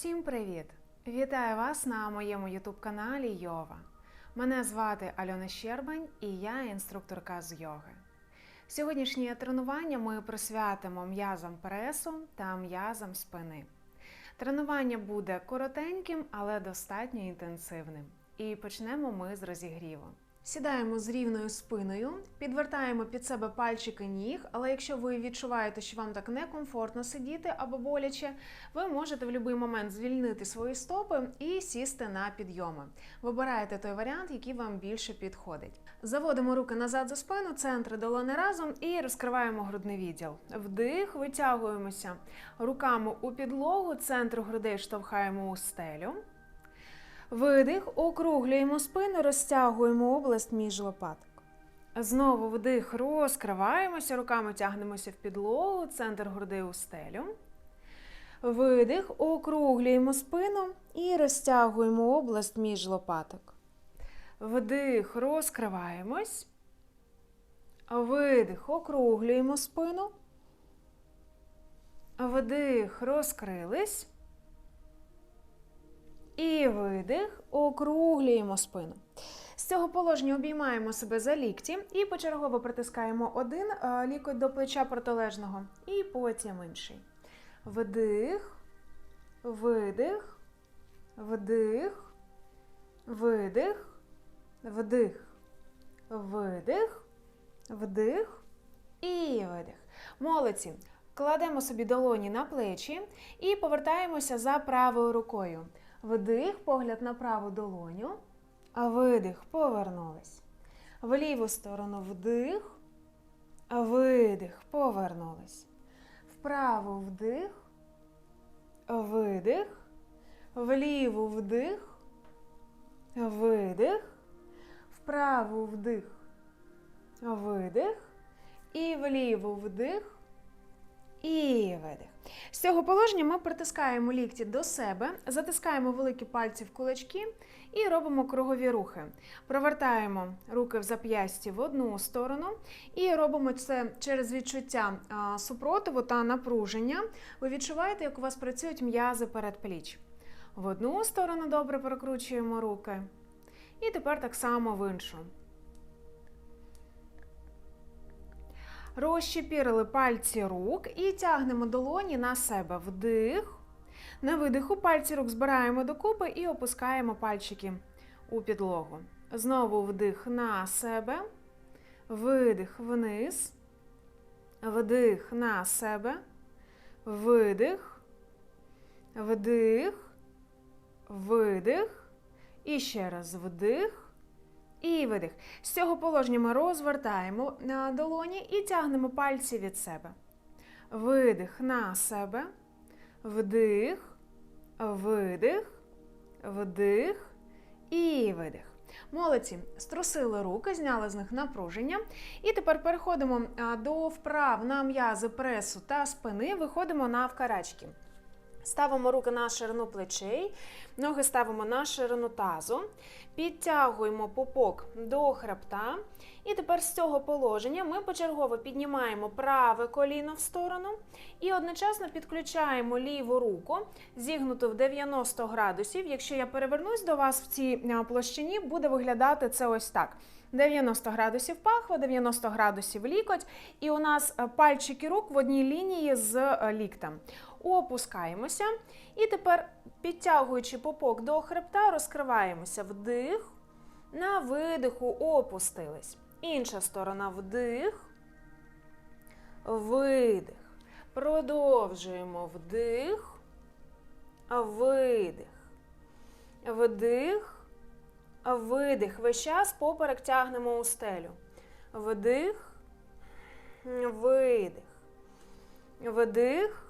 Всім привіт! Вітаю вас на моєму ютуб-каналі Йова. Мене звати Альона Щербань і я інструкторка з йоги. Сьогоднішнє тренування ми присвятимо м'язам пресу та м'язам спини. Тренування буде коротеньким, але достатньо інтенсивним. І почнемо ми з розігріву. Сідаємо з рівною спиною, підвертаємо під себе пальчики ніг, але якщо ви відчуваєте, що вам так некомфортно сидіти або боляче, ви можете в будь-який момент звільнити свої стопи і сісти на підйоми. Вибираєте той варіант, який вам більше підходить. Заводимо руки назад за спину, центри долони разом і розкриваємо грудний відділ. Вдих, витягуємося руками у підлогу, центр грудей штовхаємо у стелю. Видих, округлюємо спину, розтягуємо область між лопаток. Знову вдих, розкриваємося, руками тягнемося в підлогу, центр груди у стелю. Видих, округлюємо спину і розтягуємо область між лопаток. Вдих, розкриваємось. Видих, округлюємо спину. Вдих, розкрились. І видих, округлюємо спину. З цього положення обіймаємо себе за лікті і почергово притискаємо один е, лікоть до плеча протилежного і потім інший. Вдих, видих, вдих, видих, вдих, видих, вдих і видих. Молодці. Кладемо собі долоні на плечі і повертаємося за правою рукою. Вдих, погляд на праву долоню, а видих, повернулись. В ліву сторону вдих, а видих, повернулись. Вправо вдих, видих, вліву вдих, видих, вправо вдих, видих, і вліву вдих, і видих. З цього положення ми притискаємо лікті до себе, затискаємо великі пальці в кулачки і робимо кругові рухи. Провертаємо руки в зап'ясті в одну сторону і робимо це через відчуття супротиву та напруження. Ви відчуваєте, як у вас працюють м'язи передпліч. В одну сторону добре прокручуємо руки. І тепер так само в іншу. Розщепірили пальці рук і тягнемо долоні на себе. Вдих. На видиху пальці рук збираємо докупи і опускаємо пальчики у підлогу. Знову вдих на себе, видих вниз, вдих на себе, видих, вдих, видих. І ще раз вдих. І видих. З цього положення ми розвертаємо на долоні і тягнемо пальці від себе. Видих на себе, вдих, видих, вдих і видих. Молодці, струсили руки, зняли з них напруження. І тепер переходимо до вправ на м'язи пресу та спини, виходимо на вкарачки. Ставимо руки на ширину плечей, ноги ставимо на ширину тазу, підтягуємо попок до хребта. І тепер з цього положення ми почергово піднімаємо праве коліно в сторону і одночасно підключаємо ліву руку, зігнуту в 90 градусів. Якщо я перевернусь до вас в цій площині, буде виглядати це ось так. 90 градусів пахва, 90 градусів лікоть, і у нас пальчики рук в одній лінії з ліктем. Опускаємося. І тепер, підтягуючи попок до хребта, розкриваємося вдих. На видиху опустились. Інша сторона вдих, видих. Продовжуємо вдих, видих. Вдих, видих. Весь час поперек тягнемо у стелю. Вдих, видих. Вдих.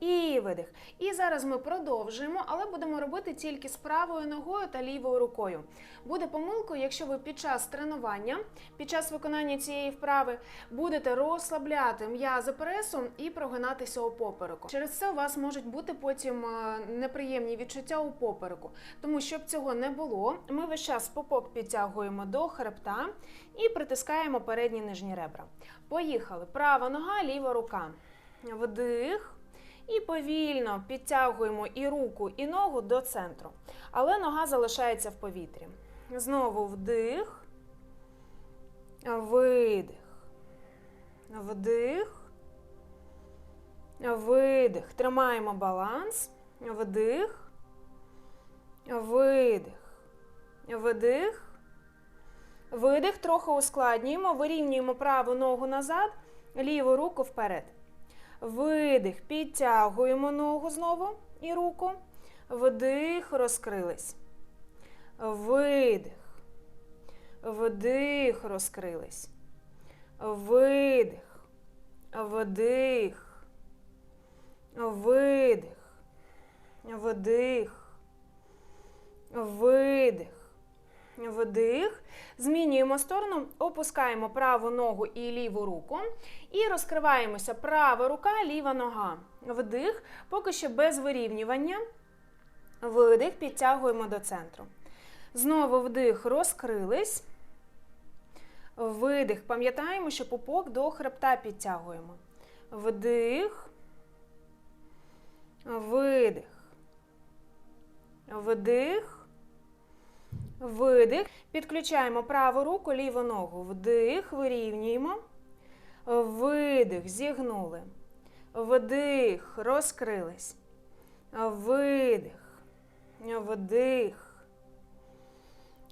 І видих. І зараз ми продовжуємо, але будемо робити тільки з правою ногою та лівою рукою. Буде помилкою, якщо ви під час тренування, під час виконання цієї вправи будете розслабляти м'язи пресу і прогинатися у попереку. Через це у вас можуть бути потім е, неприємні відчуття у попереку. Тому щоб цього не було, ми весь час попок підтягуємо до хребта і притискаємо передні нижні ребра. Поїхали. Права нога, ліва рука. Вдих. І повільно підтягуємо і руку, і ногу до центру. Але нога залишається в повітрі. Знову вдих. Видих. Вдих. Видих. Тримаємо баланс. Вдих. Видих. Вдих. Видих. Трохи ускладнюємо. Вирівнюємо праву ногу назад, ліву руку вперед. Видих. Підтягуємо ногу знову і руку. Вдих, розкрились. Видих. Вдих, розкрились. Видих. Вдих. Видих. Вдих. Видих. Вдих. Змінюємо сторону, опускаємо праву ногу і ліву руку. І розкриваємося. Права рука, ліва нога. Вдих, поки що без вирівнювання. Видих, підтягуємо до центру. Знову вдих, розкрились. Видих. Пам'ятаємо, що пупок до хребта підтягуємо. Вдих. Видих. Вдих. Видих. Підключаємо праву руку, ліву ногу. Вдих, вирівнюємо. Видих, зігнули. Вдих, розкрились. Видих. Вдих.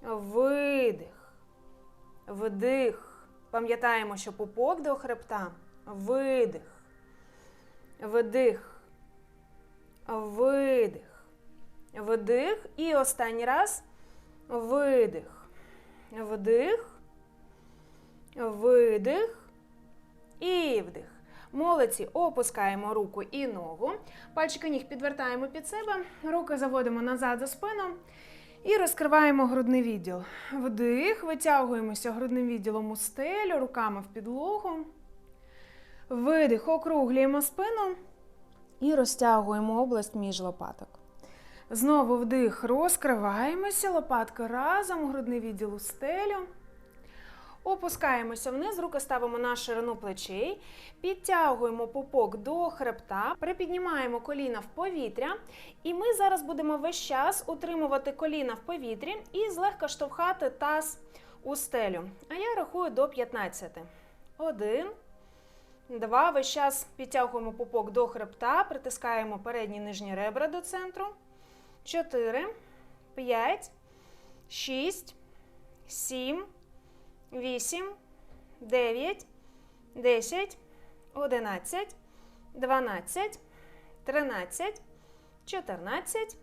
Видих. Вдих. Пам'ятаємо, що пупок до хребта. Видих. Вдих. Видих. Вдих. І останній раз. Видих. Вдих. Видих. І вдих. Молодці. Опускаємо руку і ногу. Пальчики ніг підвертаємо під себе. Руки заводимо назад за спину. І розкриваємо грудний відділ. Вдих. Витягуємося грудним відділом у стелю, руками в підлогу. Видих. Округлюємо спину. І розтягуємо область між лопаток. Знову вдих, розкриваємося, лопатки разом, грудний відділ у стелю. Опускаємося вниз, руки ставимо на ширину плечей, підтягуємо пупок до хребта, припіднімаємо коліна в повітря. І ми зараз будемо весь час утримувати коліна в повітрі і злегка штовхати таз у стелю. А я рахую до 15. Один. Два. Весь час підтягуємо пупок до хребта, притискаємо передні нижні ребра до центру. 4, 5, 6, 7, 8, 9, 10, 11, 12, 13, 14,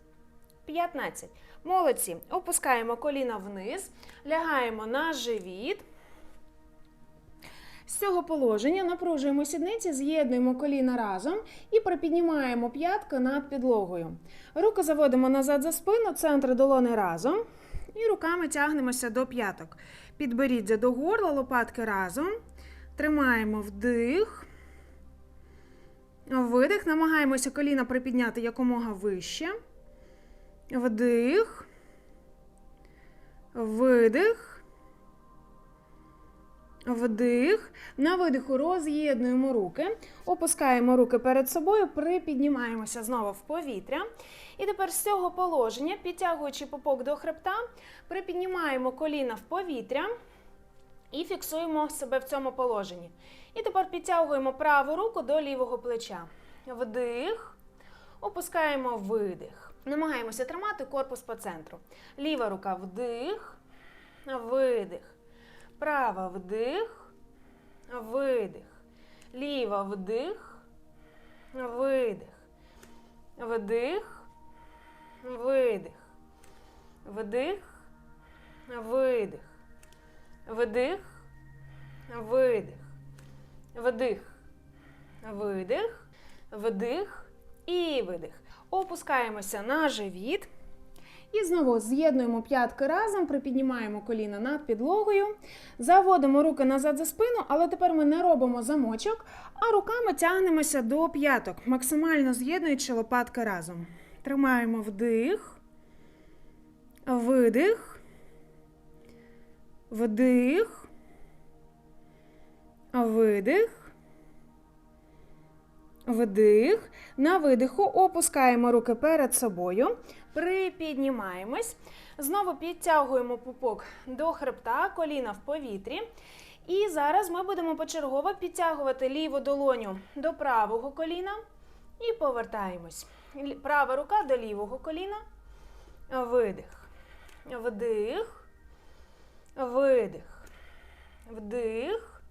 15. Молодці. Опускаємо коліна вниз, лягаємо на живіт. З цього положення напружуємо сідниці, з'єднуємо коліна разом і припіднімаємо п'ятки над підлогою. Руки заводимо назад за спину, центр долони разом. І руками тягнемося до п'яток. Підберіться до горла, лопатки разом. Тримаємо вдих. Видих. Намагаємося коліна припідняти якомога вище. Вдих. Видих. Вдих. На видиху роз'єднуємо руки, опускаємо руки перед собою, припіднімаємося знову в повітря. І тепер з цього положення, підтягуючи попок до хребта, припіднімаємо коліна в повітря і фіксуємо себе в цьому положенні. І тепер підтягуємо праву руку до лівого плеча. Вдих. Опускаємо видих. Намагаємося тримати корпус по центру. Ліва рука вдих, видих. Права вдих, видих. Ліва вдих, видих. Вдих, видих. Вдих, видих. Вдих, видих. Вдих, видих. Вдих, І видих. Опускаємося на живіт. І знову з'єднуємо п'ятки разом, припіднімаємо коліна над підлогою, заводимо руки назад за спину, але тепер ми не робимо замочок, а руками тягнемося до п'яток, максимально з'єднуючи лопатки разом. Тримаємо вдих, видих, вдих, видих. Вдих. На видиху опускаємо руки перед собою. Припіднімаємось. Знову підтягуємо пупок до хребта, коліна в повітрі. І зараз ми будемо почергово підтягувати ліву долоню до правого коліна і повертаємось. Права рука до лівого коліна. Видих. Вдих. Видих. Вдих.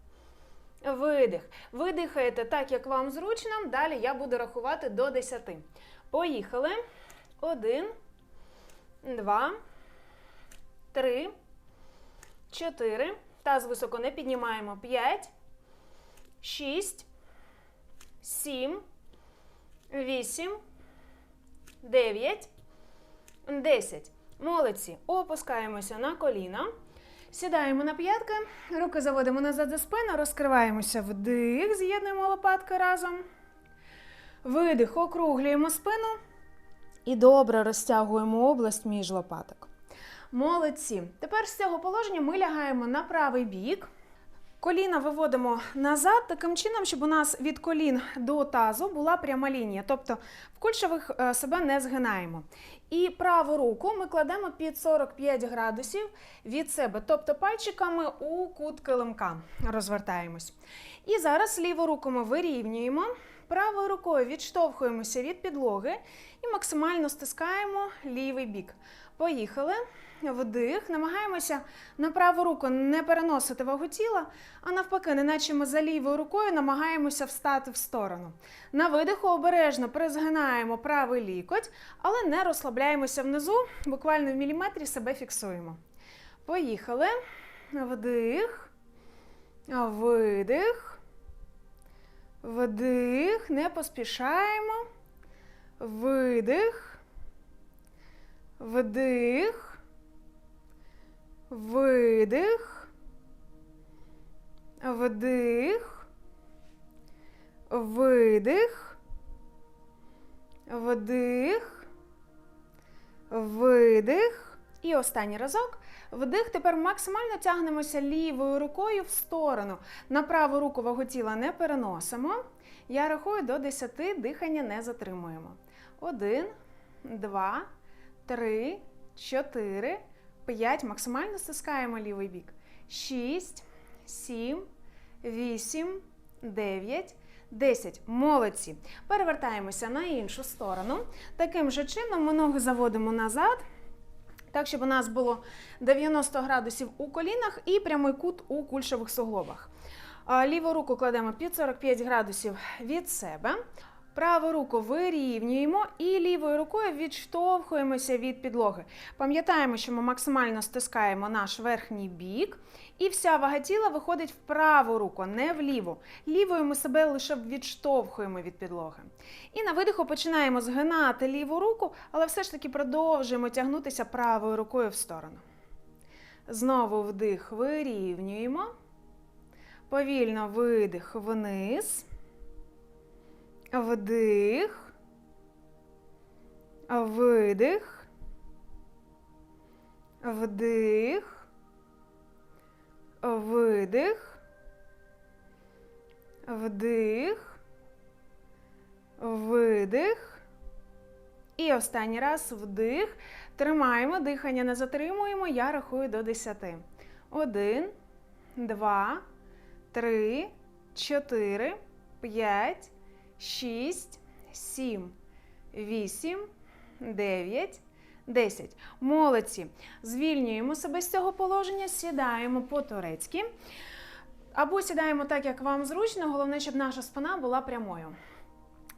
Видих. Видихаєте так, як вам зручно. Далі я буду рахувати до 10. Поїхали. Один, два, три, чотири. Таз високо не піднімаємо. П'ять, шість, сім, вісім, дев'ять, десять. Молодці. Опускаємося на коліна. Сідаємо на п'ятки, руки заводимо назад за спину, розкриваємося вдих, з'єднуємо лопатки разом. Видих, округлюємо спину і добре розтягуємо область між лопаток. Молодці. Тепер з цього положення ми лягаємо на правий бік. Коліна виводимо назад таким чином, щоб у нас від колін до тазу була пряма лінія. Тобто в кульшових е, себе не згинаємо. І праву руку ми кладемо під 45 градусів від себе, тобто пальчиками у кут килимка розвертаємось. І зараз ліву руку ми вирівнюємо, правою рукою відштовхуємося від підлоги і максимально стискаємо лівий бік. Поїхали. Вдих, намагаємося на праву руку не переносити вагу тіла, а навпаки, неначе ми за лівою рукою намагаємося встати в сторону. На видиху обережно призгинаємо правий лікоть, але не розслабляємося внизу, буквально в міліметрі себе фіксуємо. Поїхали. Вдих, видих, вдих, не поспішаємо, видих, вдих. Видих. Вдих. Видих. Вдих. Видих. І останній разок. Вдих. Тепер максимально тягнемося лівою рукою в сторону. На праву руку вагу тіла не переносимо. Я рахую до 10, дихання не затримуємо. Один, два, три, чотири. 5. Максимально стискаємо лівий бік. 6, 7, 8, 9, 10. Молодці. Перевертаємося на іншу сторону. Таким же чином ми ноги заводимо назад. Так, щоб у нас було 90 градусів у колінах і прямий кут у кульшових суглобах. Ліву руку кладемо під 45 градусів від себе. Праву руку вирівнюємо і лівою рукою відштовхуємося від підлоги. Пам'ятаємо, що ми максимально стискаємо наш верхній бік, і вся вага тіла виходить в праву руку, не в ліву. Лівою ми себе лише відштовхуємо від підлоги. І на видиху починаємо згинати ліву руку, але все ж таки продовжуємо тягнутися правою рукою в сторону. Знову вдих, вирівнюємо. Повільно видих вниз. Вдих. Видих. Вдих. Видих. Вдих. Видих. І останній раз вдих. Тримаємо дихання, не затримуємо. Я рахую до 10. Один, два, три, чотири, п'ять. 6, 7, 8, 9, 10. Молодці. Звільнюємо себе з цього положення, сідаємо по-турецьки. Або сідаємо так, як вам зручно. Головне, щоб наша спина була прямою.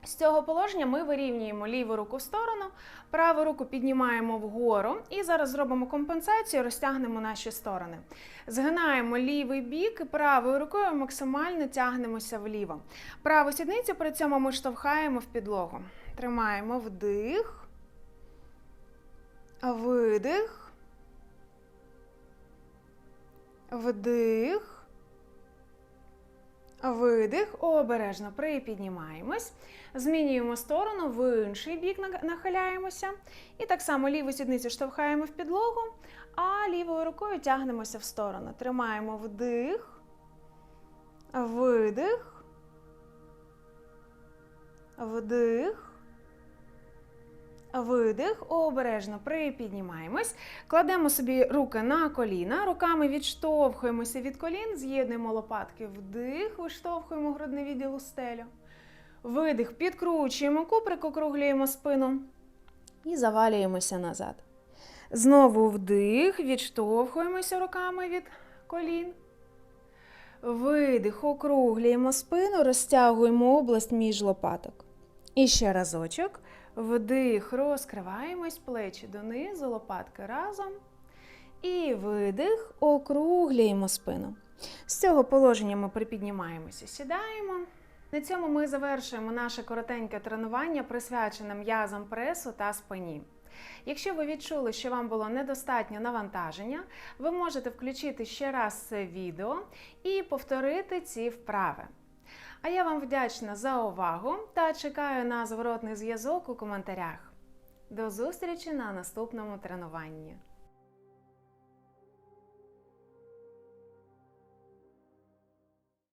З цього положення ми вирівнюємо ліву руку в сторону, праву руку піднімаємо вгору і зараз зробимо компенсацію, розтягнемо наші сторони. Згинаємо лівий бік і правою рукою максимально тягнемося вліво. Праву сідницю при цьому ми штовхаємо в підлогу. Тримаємо вдих, видих, вдих. Видих, обережно припіднімаємось, змінюємо сторону, в інший бік нахиляємося. І так само ліву сідницю штовхаємо в підлогу, а лівою рукою тягнемося в сторону. Тримаємо вдих, видих, вдих. Видих, обережно припіднімаємось, кладемо собі руки на коліна, руками відштовхуємося від колін, з'єднуємо лопатки, вдих, виштовхуємо грудний відділ у стелю. Видих, підкручуємо куприк, округлюємо спину. І завалюємося назад. Знову вдих, відштовхуємося руками від колін. Видих, округлюємо спину, розтягуємо область між лопаток. І ще разочок. Вдих, розкриваємось, плечі донизу, лопатки разом. І видих, округлюємо спину. З цього положення ми припіднімаємося, сідаємо. На цьому ми завершуємо наше коротеньке тренування, присвячене м'язам пресу та спині. Якщо ви відчули, що вам було недостатньо навантаження, ви можете включити ще раз це відео і повторити ці вправи. А я вам вдячна за увагу та чекаю на зворотний зв'язок у коментарях. До зустрічі на наступному тренуванні.